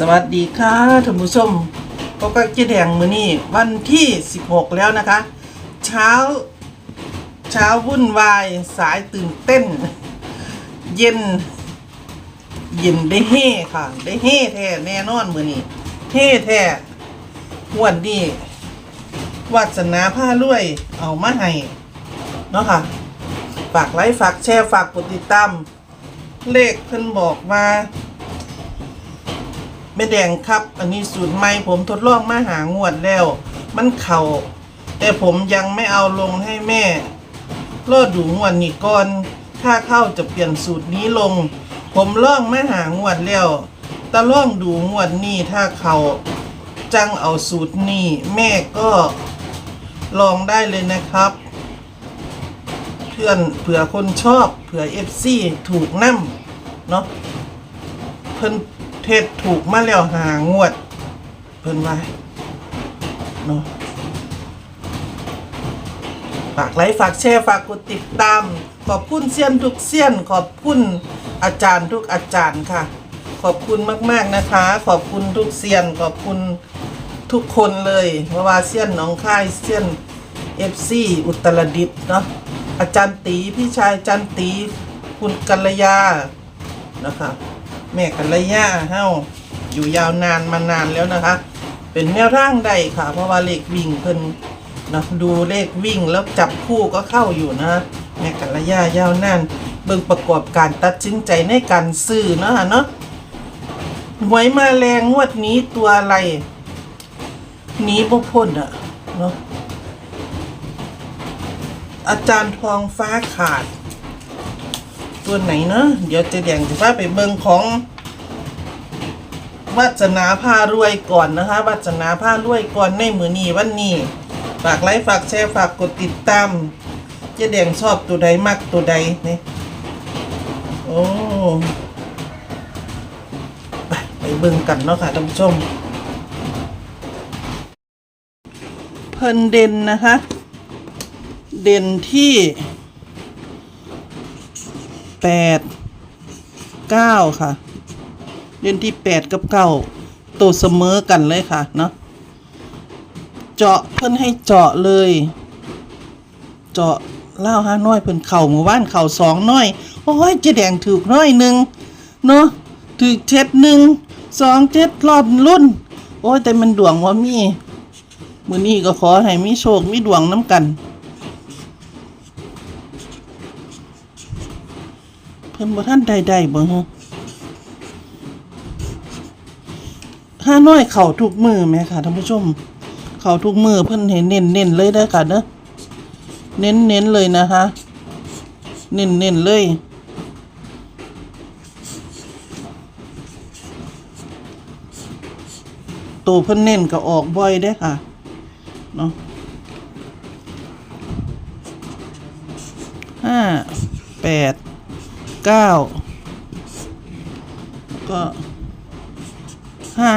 สวัสดีค่ะท่านผู้ชมพบกับเจ๊แดงมือนี้วันที่ 16 แล้วนะคะ เช้า เช้าวุ่นวายสายตื่นเต้น เย็น เย็นได้เฮ่ค่ะ ได้เฮ่แท้แน่นอนมือนี้เฮ่แท้วันนี้วาสนาผ้ารวย เอามาให้เนาะค่ะ ฝากไลค์ฝากแชร์ฝากกดติดตาม เลขเพิ่นบอกว่า แม่แดงครับ อันนี้สูตรใหม่ผมทดลองมาหางวดแล้ว มันเข่า แต่ผมยังไม่เอาลงให้แม่รอดูงวดนี้ก่อน ถ้าเข้าจะเปลี่ยนสูตรนี้ลง ผมลองมาหางวดแล้วตะล่องดูงวดนี้ถ้าเขาจังเอาสูตรนี้แม่ก็ลองได้เลยนะครับ เพื่อนเผื่อคนชอบเผื่อเอฟซีถูกนั่มเนาะเพิ่น เทศถูกมาแล้วหางวด เพิ่นว่าเนาะฝากไลค์ฝากแชร์ฝากกดติดตาม ขอบคุณเซียนทุกเซียน ขอบคุณอาจารย์ทุกอาจารย์ค่ะ ขอบคุณมากๆนะคะ ขอบคุณทุกเซียน ขอบคุณทุกคนเลยเพราะว่าเซียนหนองคายเซียนเอฟซีอุตรดิตถ์เนาะอาจารย์ตีพี่ชายอาจารย์ตีคุณกัลยานะคะ แม่กันระยะเฮ้าอยู่ยาวนานมานานแล้วนะคะ เป็นแนวทางใดค่ะ เพราะว่าเลขวิ่งเพิ่นนะดูเลขวิ่งแล้วจับคู่ก็เข้าอยู่นะแม่กันระยะยาวนานเบิ่งประกอบการตัดสินใจในการซื้อเนาะเนาะหวยมาแรงงวดนี้ตัวอะไรหนีบ่พ้นอะเนาะอาจารย์ทองฟ้าขาด ตัวไหนเนาะเดี๋ยวเจะแดงจะพาไปเบิ่งของวัจนาผ้ารวยก่อนนะคะวัจนาผ้ารวยก่อนในมือนี้วันนี้ ฝากไลค์ฝากแชร์ฝากกดติดตามเจะแดงชอบตัวใดมักตัวใดนี่โอ้ไปเบิ่งกันเนาะค่ะท่านผู้ชมเพิ่นเด่นนะคะ เด่นที่ แปดเก้าค่ะ เดือนที่แปดกับเก้าตัวเสมอกันเลยค่ะเนาะเจาะเพิ่นให้เจาะเลย เจาะเล่าห้าน้อยเพิ่นเข่าหมู่บ้านเข่าสองน้อยโอ้ยเจ๊แดงถูกน้อยหนึ่งเนาะถูกเจ็ดหนึ่งสองเจ็ดรอบรุ่น โอ้ยแต่มันดวงว่ามีมือนี้ก็ขอให้มีโชคมีดวงน้ำกัน เพิ่นบ่ท่านใดๆบ่ฮะห้าน้อยเข่าทุกมือแม่ค่ะท่านผู้ชม เข่าทุกมือเพิ่นเห็นเน้นๆเลยเด้ค่ะเด้อเน้นๆเลยนะคะเน้นๆเลยตัวเพิ่นเน้นก็ออกบ่อยได้ค่ะเนาะห้าแปด เก้าก็ห้า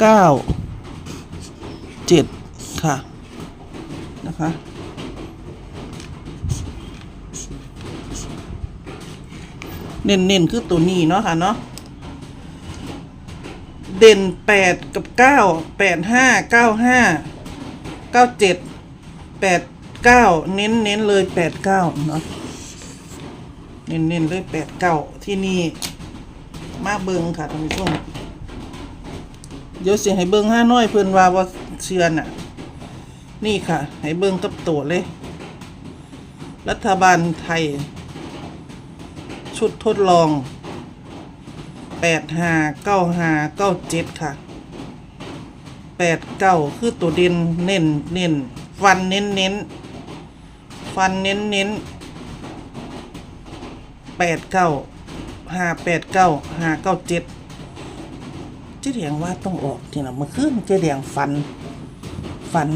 เก้าเจ็ดค่ะ นะคะ เน้นๆ คือตัวนี้เนาะค่ะเนาะเด่นแปดกับเก้าแปดห้าเก้าห้าเก้าเจ็ดแปดเก้าเน้นเน้นเลยแปดเก้าเนาะ เน้นๆเลยแปดเก้าที่นี่มาเบิงค่ะท่านผู้ชมเดี๋ยวสิให้เบิงห้าน้อยเพื่อนว่าว่าเชื่อน่ะ นี่ค่ะ ให้เบิงกับตัวเลย รัฐบาลไทย ชุดทดลองแปดห้าเก้าห้าเก้าเจ็ดค่ะแปดเก้าคือตัวเด่นเน้นเน้นฟันเน้นเน้นฟันเน้นเน้น แปดเก้าห้าแปดเก้าห้าเก้าเจ็ดเจ๊แดงว่าต้องออกที่นะเมื่อคืนเจ๊แดงฟันฟัน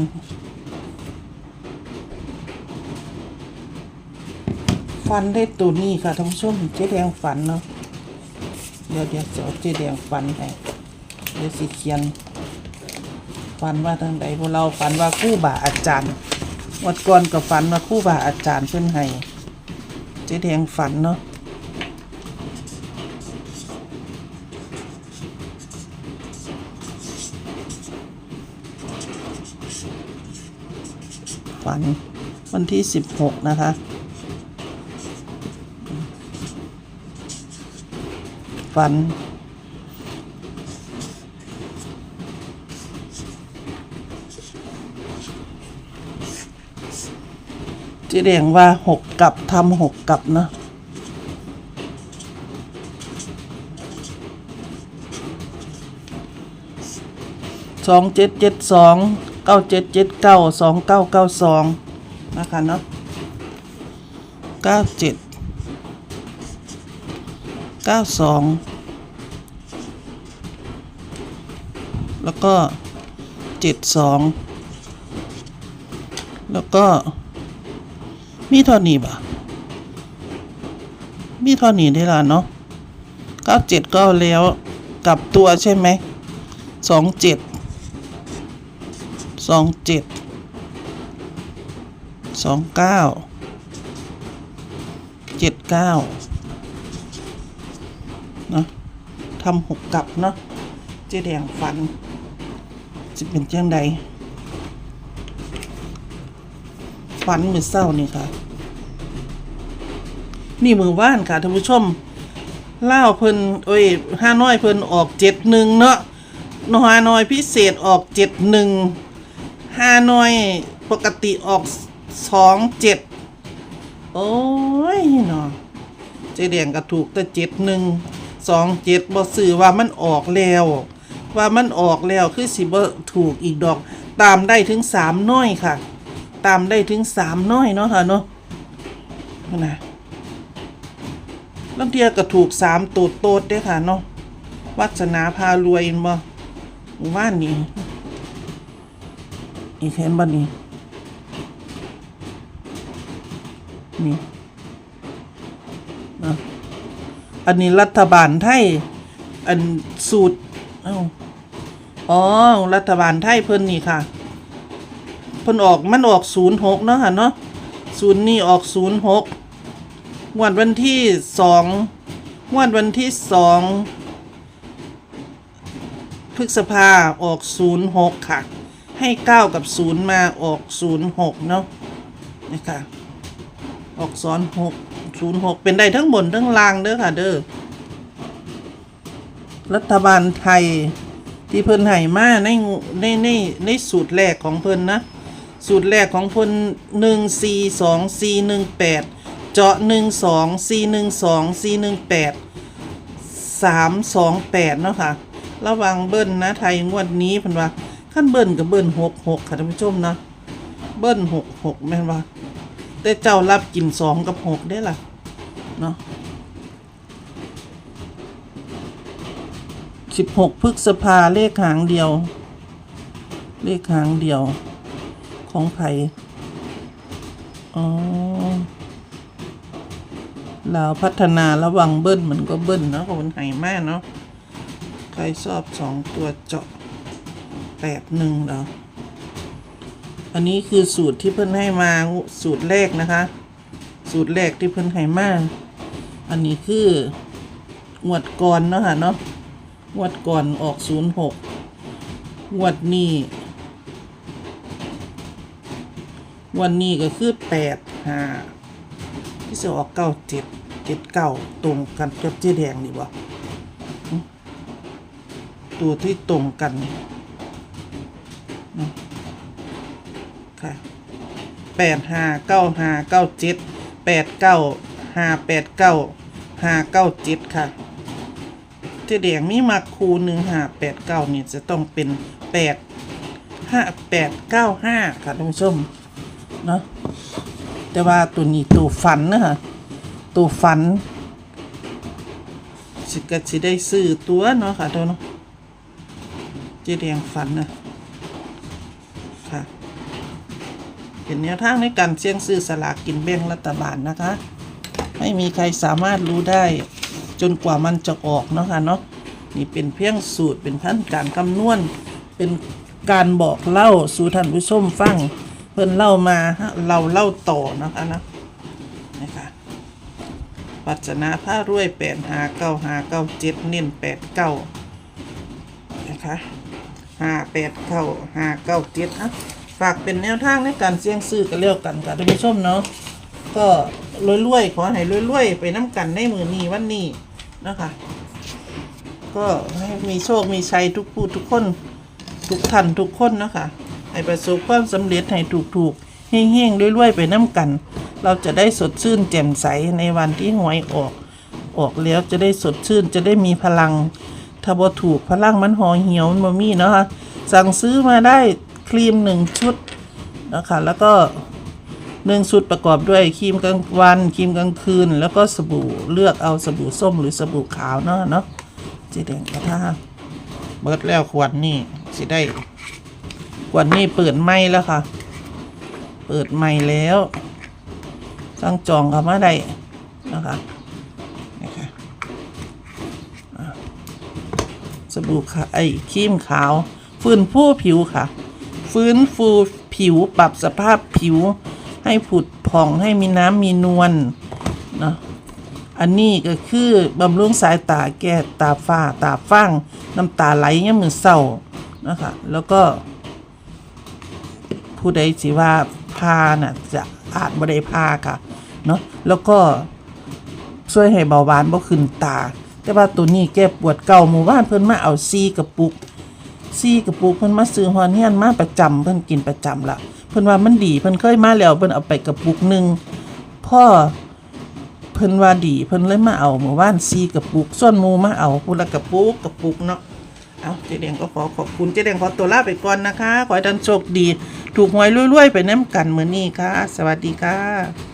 ฟันได้ตัวนี้ค่ะท่านผู้ชมเจ๊แดงฟันเนาะเดี๋ยวเดี๋ยวจะเอาเจ๊แดงฟันให้เดี๋ยวสิเขียนฟันว่าทางใดพวกเราฟันว่าคู่บ่าอาจารย์วัดก่อนกับฟันว่าคู่บ่าอาจารย์เพิ่นให้เจ๊แดงฝันเนาะ ฝัน วันที่สิบหกนะคะ ฝันเจะเรียงว่าหกกับทำหกกับเนาะสองเจ็ดเจ็ดสอง ก้าเจ็ดเจ็ดเก้าสองเก้าเก้าสองนะคะเนาะเก้าเจ็ดเก้าสองแล้วก็เจ็ดสองแล้วก็ มีเท่านี้บ่ะมีเท่านี้ได้ละเนาะเก้าเจ็ดก็แล้วกลับตัวใช่ไหมสองเจ็ด สองเจ็ดสองเก้าเจ็ดเก้าเนาะทำหกกลับเนาะเจ๊แดงฟันจะเป็นเจังใดฝันมือเศร้านี่ค่ะ นี่มือว่านค่ะท่านผู้ชมเล่าเพิ่นโอ้ยห้าน้อยเพิ่นออกเจ็ดหนึ่งเนาะนฮานอยพิเศษออกเจ็ดหนึ่ง ห้าน้อยปกติออกสองเจ็ดโอ้ยเนาะเจแดงก็ถูกแต่เจ็ดหนึ่งสองเจ็ดบ่ซื้อว่ามันออกแล้ว ว่ามันออกแล้วคือสิบ่ถูกอีกดอก ตามได้ถึงสามน้อยค่ะ ตามได้ถึงสามน้อยเนาะค่ะเนาะนะลางเทียก็ถูกสามตูดโตดเด้ค่ะเนาะวัสนาพารวยเห็นบ่านนี้ อีกเห็นบ่นี่นี่นะอันนี้รัฐบาลไทย อันสูตรอ้าอ๋อ รัฐบาลไทยเพิ่นนี่ค่ะ เพิ่นออกมันออกศูนย์หกเนาะค่ะเนาะศูนย์นี่ออกศูนย์หกงวดวันที่สองงวดวันที่สองพฤษภาออกศูนย์หกค่ะ ให้เก้ากับศูนย์มาออกศูนย์หกเนาะนี่ค่ะออกซ้อนหกศูนย์หกเป็นได้ทั้งบนทั้งล่างเด้อค่ะเด้อรัฐบาลไทยที่เพิ่นให้มาในในในในสูตรแรกของเพิ่นนะ สูตรแรกของเพิ่นหนึ่งสี่สองสี่หนึ่งแปดเจาะหนึ่งสองสี่หนึ่งสองสี่หนึ่งแปดสามสองแปดเนาะค่ะ ระวังเบิ้ลนะไทยงวดนี้เพิ่นว่า ขั้นเบิ้ลกับเบิ้ลหกหกค่ะท่านผู้ชมนะ เบิ้ลหกหกแม่นว่าแต่เจ้ารับกินสองกับหกได้ล่ะ เนาะสิบหกพฤษภาเลขหางเดียว เลขหางเดียวของไผ่อ๋อลาวพัฒนาระวังเบิ้ลมันก็เบิ้ลเนาะคนไห่มากเนาะ ใครชอบสองตัวเจาะ แปดหนึ่งเหรอ อันนี้คือสูตรที่เพิ่นให้มาสูตรแรกนะคะ สูตรแรกที่เพิ่นให้มาอันนี้คืองวดก่อนเนาะค่ะเนาะงวดก่อนออกศูนย์หกงวดนี้วันนี้ก็คือแปดห้าที่จะออกเก้าเจ็ดเจ็ดเก้าตรงกันกับเจ๊แดงนี่บ่ตัวที่ตรงกันนี่ ค่ะแปดห้าเก้าห้าเก้าเจ็ดแปดเก้าห้าแปดเก้าห้าเก้าเจ็ดค่ะเจ๊แดงมีมาคูหนึ่งห้าแปดเก้านี่จะต้องเป็นแปดห้าแปดเก้าห้าค่ะท่านผู้ชมเนาะแต่ว่าตัวนี้ตัวฝันนะคะตัวฝันสิก็สิได้ซื้อตัวเนาะค่ะตัวเนาะเจ๊แดงฝันนะ เป็นแนวทางในการเสี่ยงซื้อสลากกินแบ่งรัฐบาลนะคะ ไม่มีใครสามารถรู้ได้จนกว่ามันจะออกเนาะค่ะเนาะนี่เป็นเพียงสูตรเป็นขั้นการคำนวณ เป็นการบอกเล่าสู่ท่านผู้ชมฟังเพิ่นเล่ามาเราเล่าต่อนะคะนะนะคะปัจนาผ้ารวยแปดหาเก้าหาเก้าเจ็ดเน้นแปดเก้านะคะห้าแปดเก้าห้าเก้าเจ็ดอะ ฝากเป็นแนวทางในการเสี่ยงซื้อกันเร็วกันค่ะท่านผู้ชมเนาะก็รวยๆขอให้รวยๆไปน้ำกันในมือนี้วันนี้นะคะก็ให้มีโชคมีชัยทุกผู้ทุกคน ทุกท่านทุกคนนะคะให้ประสบความสำเร็จให้ถูกๆเฮงๆรวยๆไปน้ำกัน เราจะได้สดชื่นแจ่มใสในวันที่หวยออก ออกแล้วจะได้สดชื่นจะได้มีพลังถ้าบ่ถูกพลังมันห่อเหี่ยวมันบ่มีเนาะคะสั่งซื้อมาได้ ครีมหนึ่งชุดนะคะแล้วก็หนึ่งชุดประกอบด้วยครีมกลางวันครีมกลางคืน แล้วก็สบู่เลือกเอาสบู่ส้มหรือสบู่ขาวเนาะเนาะจีแดงกระทาเบิดแล้วขวดนี่สิได้ขวดนี่เปิดไม่แล้วค่ะ เปิดไม่แล้วสั่งจองเข้ามาได้นะคะนี่ค่ะสบู่ค่ะไอ้ครีมขาว ฟื้นฟูผิวค่ะ ฟื้นฟูผิวปรับสภาพผิว ให้ผุดผ่องให้มีน้ำมีนวลเนาะอันนี้ก็คือบำรุงสายตาแก้ตาฝ้าตาฟ้างน้ำตาไหลเนี่ยามมือเศร้านะคะแล้วก็ ผู้ใดสิว่าพาน่ะจะอาจบ่ได้พาค่ะเนาะแล้วก็ช่วยให้เบาหวานบ่ขึ้นตา แต่ว่าตัวนี้แก้ปวดเก่าหมู่บ้านเพิ่นมาเอาซีกระปุก ซีกระปุกเพิ่นมาซื้อฮอนเฮียนมาประจำเพิ่นกินประจำละเพิ่นว่ามันดีเพิ่นเคยมาแล้วเพิ่นเอาไปกระปุกหนึ่งพ่อเพิ่นว่าดีเพิ่นเลยมาเอาหมู่บ้านซีกระปุกส่วนมูมาเอาผู้ละกระปุกกระปุกเนาะเอาเจ๊แดงก็ขอขอบคุณเจ๊แดงขอตัวลาไปก่อนนะคะ ขอให้ท่านโชคดี ถูกหวยรวยๆไปน้ำกันเมื้อนี้ค่ะ สวัสดีค่ะ